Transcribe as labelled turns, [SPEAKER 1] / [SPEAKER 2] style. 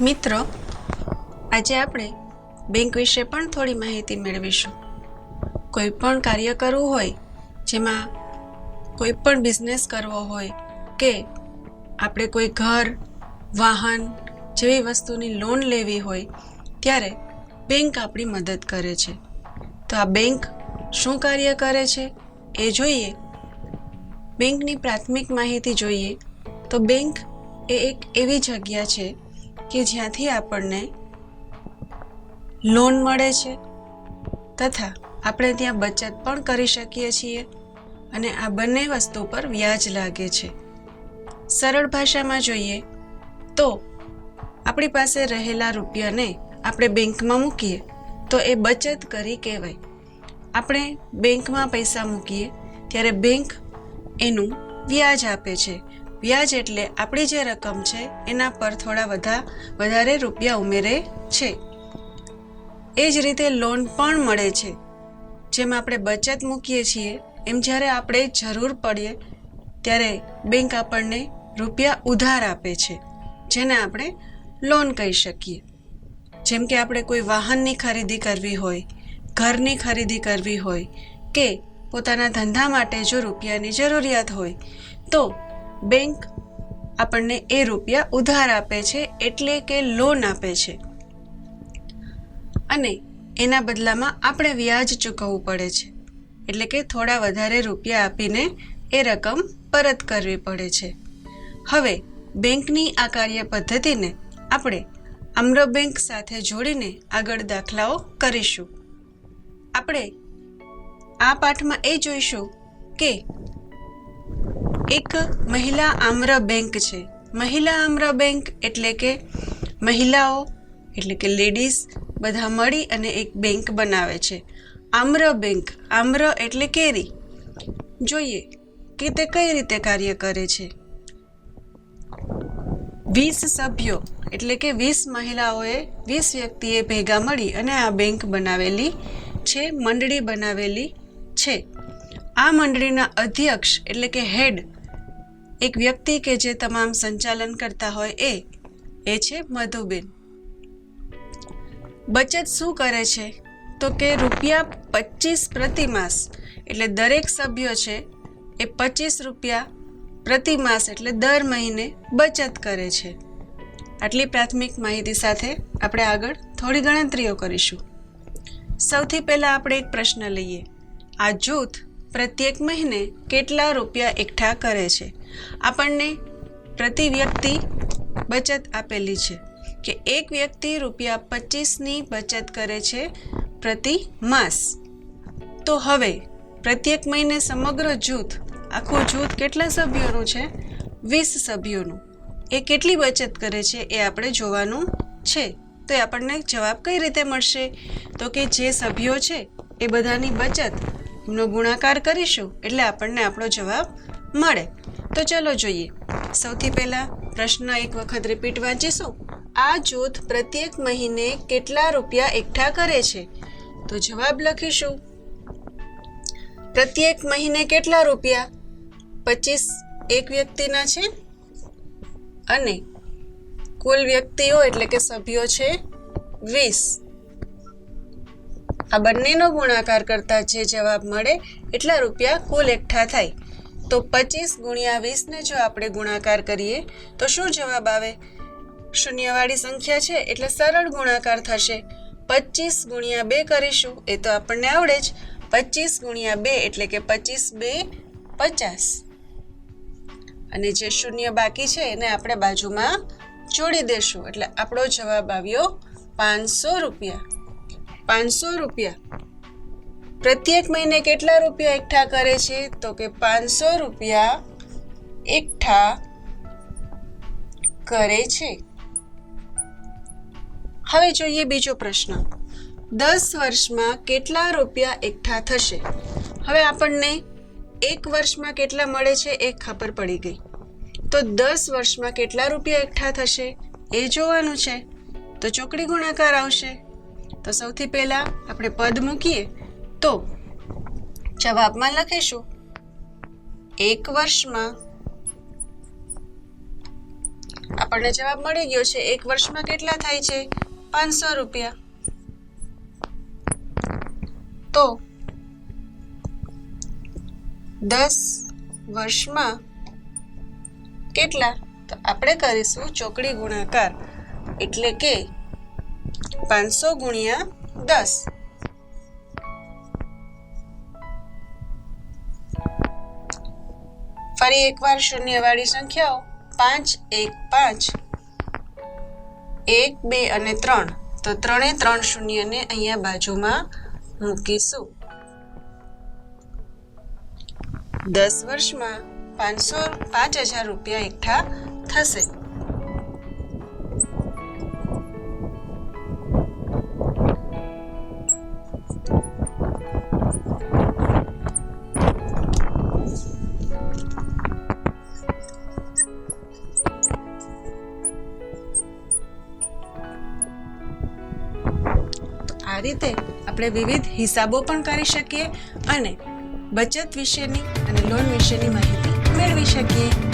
[SPEAKER 1] મિત્રો, આજે આપણે બેંક વિશે પણ થોડી માહિતી મેળવીશું. કોઈ પણ કાર્ય કરવું હોય, જેમાં કોઈ પણ બિઝનેસ કરવો હોય, કે આપણે કોઈ ઘર, વાહન જેવી વસ્તુની લોન લેવી હોય, ત્યારે બેંક આપણી મદદ કરે છે. તો આ બેંક શું કાર્ય કરે છે એ જોઈએ. બેંકની પ્રાથમિક માહિતી જોઈએ તો બેંક એ એક એવી જગ્યા છે કે જ્યાંથી આપણને લોન મળે છે તથા આપણે ત્યાં બચત પણ કરી શકીએ છીએ અને આ બંને વસ્તુ પર વ્યાજ લાગે છે. સરળ ભાષામાં જોઈએ તો આપણી પાસે રહેલા રૂપિયાને આપણે બેંકમાં મૂકીએ તો એ બચત કરી કહેવાય. આપણે બેંકમાં પૈસા મૂકીએ ત્યારે બેંક એનું વ્યાજ આપે છે. વ્યાજ એટલે આપણી જે રકમ છે, એના પર થોડા વધા વધારે રૂપિયા ઉમેરે છે. એ જ રીતે લોન પણ મળે છે. જેમ આપણે બચત મૂકીએ છીએ, એમ જ્યારે આપણે જરૂર પડીએ, ત્યારે બેંક આપણને રૂપિયા ઉધાર આપે છે, જેને આપણે લોન કહી શકીએ. જેમ કે આપણે કોઈ વાહનની ખરીદી કરવી હોય, ઘરની ખરીદી કરવી હોય, કે પોતાના ધંધા માટે જો રૂપિયાની જરૂરિયાત હોય, તો બેંક આપણને એ રૂપિયા ઉધાર આપે છે એટલે કે લોન આપે છે. અને એના બદલામાં આપણે વ્યાજ ચૂકવવું પડે છે. એટલે કે થોડા વધારે રૂપિયા આપીને એ રકમ પરત કરવી પડે છે. હવે બેંકની આ કાર્ય પદ્ધતિને આપણે આમ્ર બેંક સાથે જોડીને આગળ દાખલાઓ કરીશું. આપણે આ પાઠમાં એ જોઈશું કે એક મહિલા આમ્ર બેંક છે. મહિલા આમ્ર બેંક એટલે કે મહિલાઓ, એટલે કે લેડીઝ, બધા મળી અને એક બેંક બનાવે છે. આમ્ર બેંક, આમ્ર એટલે કેરી. જોઈએ કે તે કઈ રીતે કાર્ય કરે છે. વીસ સભ્યો, એટલે કે વીસ મહિલાઓએ વીસ વ્યક્તિએ ભેગા મળી અને આ બેંક બનાવેલી છે, મંડળી બનાવેલી છે. આ મંડળીના અધ્યક્ષ, એટલે કે હેડ એક વ્યક્તિ કે જે તમામ સંચાલન કરતા હોય એ એ છે મધુબેન. બચત શું કરે છે? તો કે રૂપિયા પચીસ પ્રતિમાસ એટલે દરેક સભ્યો છે, એ પચીસ રૂપિયા પ્રતિમાસ એટલે દર મહિને બચત કરે છે. આટલી પ્રાથમિક માહિતી સાથે આપણે આગળ થોડી ગણતરીઓ કરીશું. સૌથી પહેલાં આપણે એક પ્રશ્ન લઈએ. આ જૂથ પ્રત્યેક મહિને કેટલા રૂપિયા એકઠા કરે છે? આપણને પ્રતિ વ્યક્તિ બચત આપેલી છે કે એક વ્યક્તિ રૂપિયા પચીસની બચત કરે છે પ્રતિ માસ. તો હવે પ્રત્યેક મહિને સમગ્ર જૂથ, આખું જૂથ કેટલા સભ્યોનું છે? વીસ સભ્યોનું. એ કેટલી બચત કરે છે એ આપણે જોવાનું છે. તો એ આપણને જવાબ કઈ રીતે મળશે? તો કે જે સભ્યો છે એ બધાની બચત એમનો ગુણાકાર કરીશું એટલે આપણને આપણો જવાબ મળે. તો ચલો જોઈએ. સૌથી પહેલાં પ્રશ્ન એક વખત રિપીટ વાંચીશું. આ જૂથ પ્રત્યેક મહિને કેટલા રૂપિયા એકઠા કરે છે? તો જવાબ લખીશું. પ્રત્યેક મહિને કેટલા રૂપિયા? પચીસ એક વ્યક્તિના છે અને કુલ વ્યક્તિઓ એટલે કે સભ્યો છે વીસ. આ બંનેનો ગુણાકાર કરતા જે જવાબ મળે એટલા રૂપિયા કુલ એકઠા થાય. તો પચીસ ગુણ્યા વીસને જો આપણે ગુણાકાર કરીએ, તો શું જવાબ આવે? શૂન્યવાળી સંખ્યા છે એટલે સરળ ગુણાકાર થશે. પચીસ ગુણ્યા બે કરીશું, એ તો આપણને આવડે જ. પચીસ ગુણ્યા બે એટલે કે પચીસ બે પચાસ. અને જે શૂન્ય બાકી છે એને આપણે બાજુમાં જોડી દેશું. એટલે આપણો જવાબ આવ્યો પાંચસો રૂપિયા. પાંચસો રૂપિયા. પ્રત્યેક મહિને કેટલા રૂપિયા એકઠા કરે છે? તો કે પાંચસો રૂપિયા એકઠા કરે છે. હવે જોઈએ બીજો પ્રશ્ન. દસ વર્ષમાં કેટલા રૂપિયા એકઠા થશે? હવે આપણને એક વર્ષમાં કેટલા મળે છે એ ખબર પડી ગઈ. તો દસ વર્ષમાં કેટલા રૂપિયા એકઠા થશે? એ જોવાનું છે. તો ચોકડી ગુણાકાર આવશે. તો સૌથી પહેલાં આપણે પદ મૂકીએ તો જવાબમાં લખીશું. એક વર્ષમાં આપણને જવાબ મળી ગયો છે, એક વર્ષમાં કેટલા થાય છે? પાંચસો રૂપિયા. તો દસ વર્ષમાં કેટલા? તો આપણે કરીશું ચોકડી ગુણાકાર. એટલે કે પાંચસો ગુણ્યા દસ. ફરી એકવાર શૂન્યવાળી સંખ્યાઓ. પાંચ, એક પાંચ. એક, બે અને ત્રણ. તો ત્રણે ત્રણ શૂન્યને અહીંયા બાજુમાં મૂકીશું. દસ વર્ષમાં પાંચસો પાંચ હજાર રૂપિયા એકઠા થશે. રીતે આપણે વિવિધ હિસાબો પણ કરી શકીએ અને બચત વિશેની અને લોન વિશેની માહિતી મેળવી શકીએ.